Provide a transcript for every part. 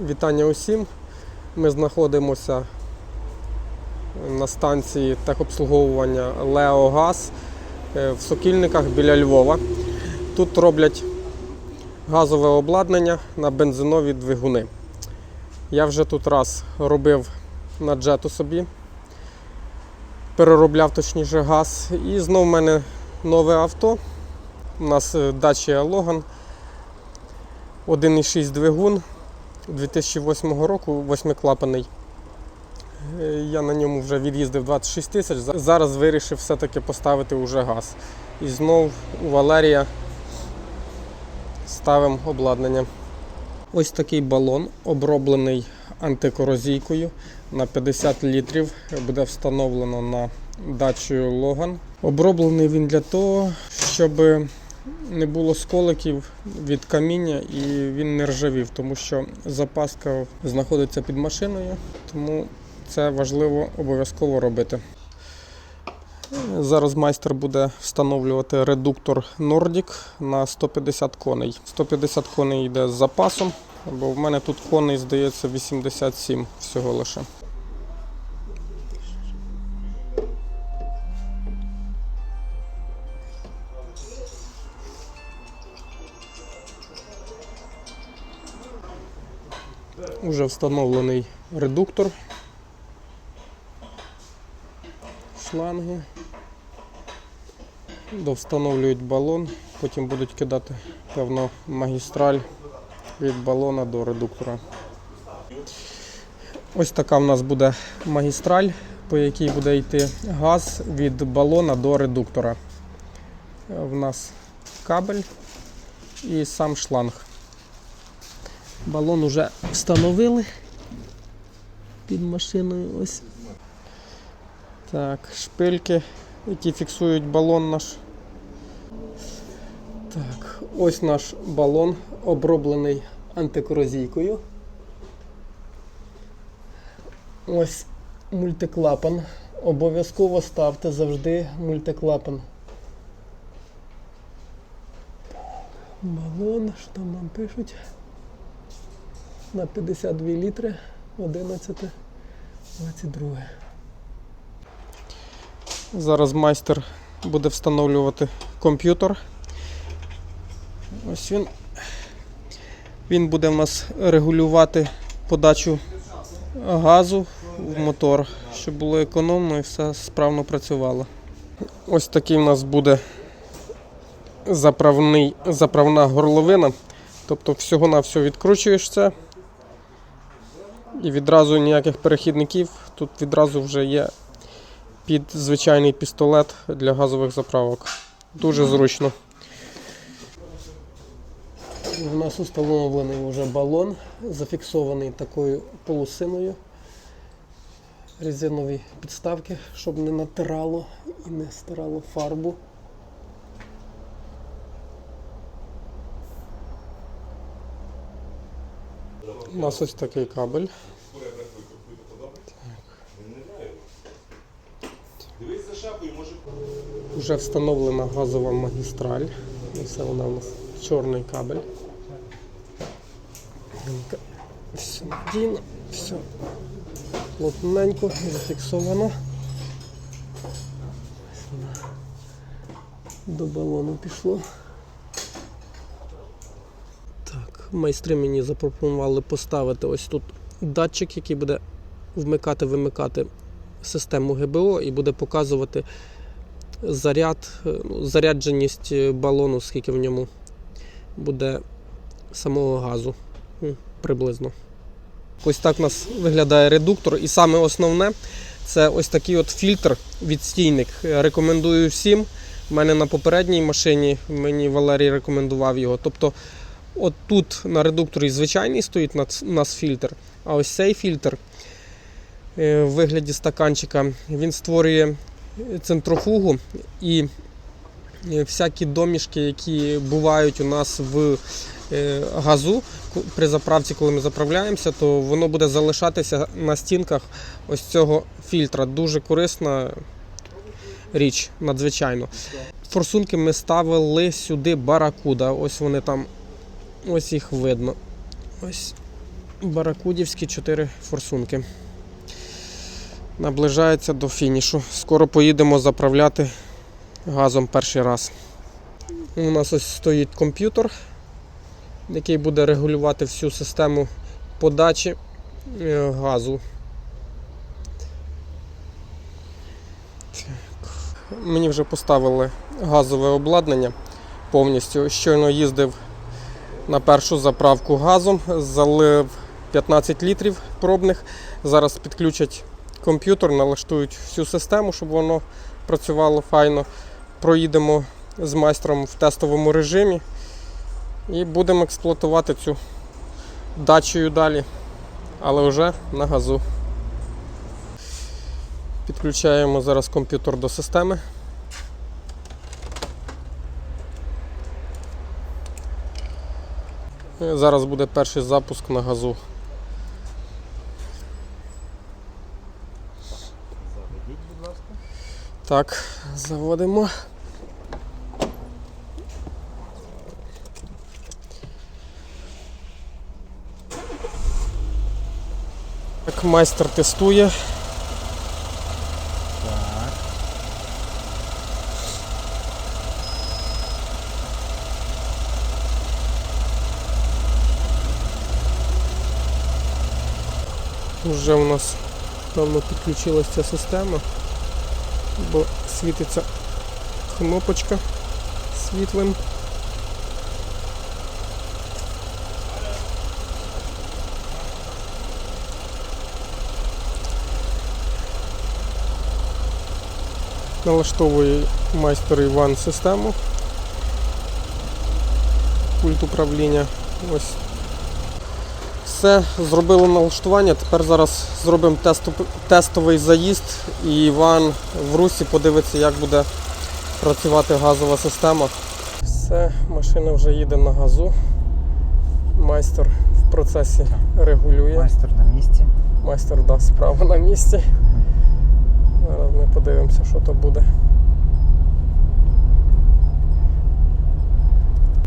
Вітання усім. Ми знаходимося на станції техобслуговування Леогаз е, в Сокільниках біля Львова. Тут роблять газове обладнання на бензинові двигуни. Я вже тут раз робив на джету собі, переробляв точніше газ. І знов в мене нове авто. У нас е, Dacia Logan 1,6 двигун 2008 року, восьмиклапаний. Е, Я на ньому вже від'їздив 26 тисяч. Зараз вирішив все-таки поставити уже газ. І знов у Валерія ставимо обладнання. Ось такий балон, оброблений антикорозійкою на 50 літрів. Буде встановлено на дачу Логан. Оброблений він для того, щоб не було сколиків від каміння і він не ржавів, тому що запаска знаходиться під машиною, тому це важливо обов'язково робити. Зараз майстер буде встановлювати редуктор Nordic на 150 коней. 150 коней йде з запасом, бо в мене тут коней, здається, 87 всього лише. Уже встановлений редуктор. Шланги. Довстановлюють балон, потім будуть кидати, певно, магістраль від балона до редуктора. Ось така в нас буде магістраль, по якій буде йти газ від балона до редуктора. В нас кабель і сам шланг. Балон уже встановили під машиною. Ось. Так, шпильки, які фіксують балон наш. Так, ось наш балон оброблений антикорозійкою. Ось мультиклапан. Обов'язково ставте завжди мультиклапан. Балон, що там нам пишуть? На 52 літри 11, 22. Зараз майстер буде встановлювати комп'ютер. Ось він. Він буде в нас регулювати подачу газу в мотор, щоб було економно і все справно працювало. Ось такий в нас буде заправний, заправна горловина. Тобто всього на все відкручуєш це. І відразу ніяких перехідників. Тут відразу вже є під звичайний пістолет для газових заправок. Дуже зручно. У нас установлений вже балон, зафіксований такою полусиною. Резинові підставки, щоб не натирало і не стирало фарбу. У нас ось такий кабель. Дивись за шапкою, може. Вже встановлена газова магістраль. Ось вона у нас чорний кабель. Все надійно, все плотненько зафіксовано. До балону пішло. Так, майстри мені запропонували поставити ось тут датчик, який буде вмикати-вимикати систему ГБО і буде показувати заряд, е, ну, зарядженість е, балону, скільки в ньому буде самого газу приблизно. Ось так у нас виглядає редуктор. І саме основне це ось такий от фільтр відстійник. Рекомендую всім. У мене на попередній машині мені Валерій рекомендував його. Тобто, от тут на редукторі звичайний стоїть у нас фільтр, а ось цей фільтр е, в вигляді стаканчика він створює центрофугу і е, всякі домішки, які бувають у нас в е, газу при заправці, коли ми заправляємося, то воно буде залишатися на стінках ось цього фільтра. Дуже корисна річ, надзвичайно. Форсунки ми ставили сюди баракуда. Ось вони там, ось їх видно. Ось Баракудівські 4 форсунки. Наближається до фінішу. Скоро поїдемо заправляти газом перший раз. У нас ось стоїть комп'ютер, який буде регулювати всю систему подачі е, газу. Так. Мені вже поставили газове обладнання повністю. Щойно їздив на першу заправку газом, залив 15 літрів пробних. Зараз підключать комп'ютер, налаштують всю систему, щоб воно працювало файно. Проїдемо з майстром в тестовому режимі і будемо експлуатувати цю дачею далі, але вже на газу. Підключаємо зараз комп'ютер до системи. Зараз буде перший запуск на газу. Заведіть, будь ласка. Так, заводимо. Так, майстер тестує. Так. Вже у нас давно підключилася ця система, бо світиться кнопочка світлим. Налаштовує майстер Іван систему. Пульт управління. Ось все, зробили налаштування. Тепер зараз зробимо тестовий заїзд і Іван в русі подивиться, як буде працювати газова система. Все, машина вже їде на газу. Майстер в процесі регулює. Майстер на місці. Майстер да, справа на місці. Зараз ми подивимося, що то буде.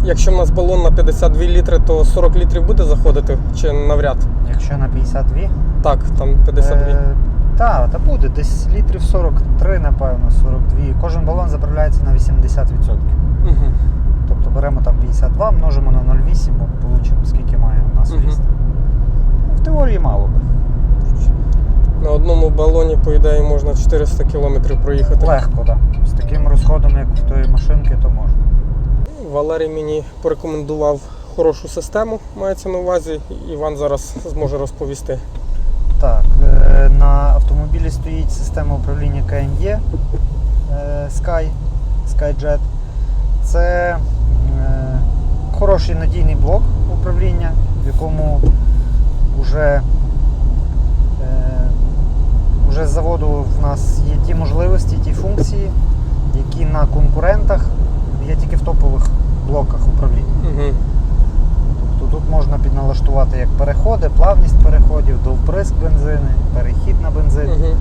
Якщо в нас балон на 52 літри, то 40 літрів буде заходити чи навряд? Якщо на 52. Так, там 52. Е, та, та буде. Десь літрів 43, напевно, 42. Кожен балон заправляється на 80%. Угу. Тобто беремо там 52, множимо на 0,8, бо получимо скільки має у нас Мгм. вміст. Ну, В теорії мало би. На одному балоні, по ідеї, можна 400 кілометрів проїхати. Легко, так. З таким розходом, як в тої машинки, то можна. Валерій мені порекомендував хорошу систему, мається на увазі. Іван зараз зможе розповісти. Так, е, на автомобілі стоїть система управління KME е, Sky, SkyJet. Це е, хороший надійний блок управління, в якому вже, вже з заводу в нас є ті можливості, ті функції, які на конкурентах є тільки в топових блоках управління. Угу. Тобто тут можна підналаштувати як переходи, плавність переходів, довприск бензини, перехід на бензин. Угу.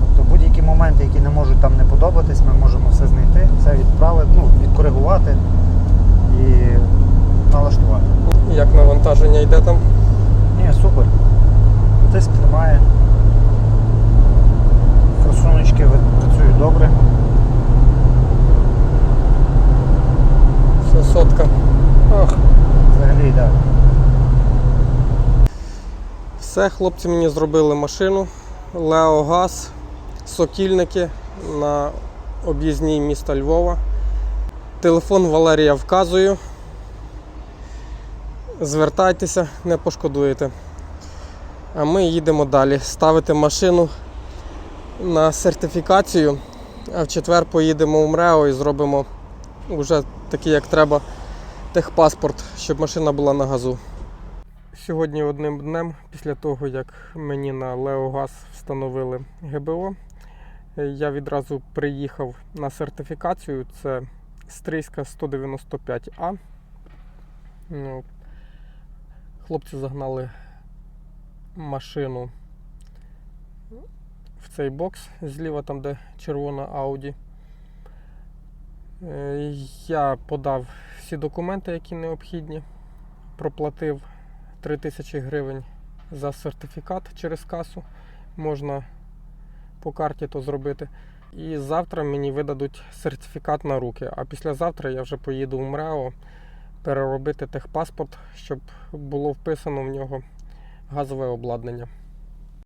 Тобто будь-які моменти, які не можуть там не подобатись, ми можемо все знайти, все відправити, ну, відкоригувати і налаштувати. Як навантаження йде там? Ні, супер. Тиск тримає. Форсуночки працюють добре. Все сотка. Ах. Взагалі, так. Все, хлопці мені зробили машину. Лео Газ, сокільники на об'їзній міста Львова. Телефон Валерія вказую. Звертайтеся, не пошкодуєте. А ми їдемо далі. Ставити машину на сертифікацію. А в четвер поїдемо в МРЕО і зробимо вже такий, як треба, техпаспорт, щоб машина була на газу. Сьогодні одним днем, після того як мені на Леогаз встановили ГБО, я відразу приїхав на сертифікацію. Це Стрийська 195А. Ну, хлопці загнали машину в цей бокс зліва, там де червона Audi. Е, Я подав всі документи, які необхідні, проплатив 3 тисячі гривень за сертифікат через касу. Можна по карті то зробити. І завтра мені видадуть сертифікат на руки. А післязавтра я вже поїду в МРЕО переробити техпаспорт, щоб було вписано в нього газове обладнання.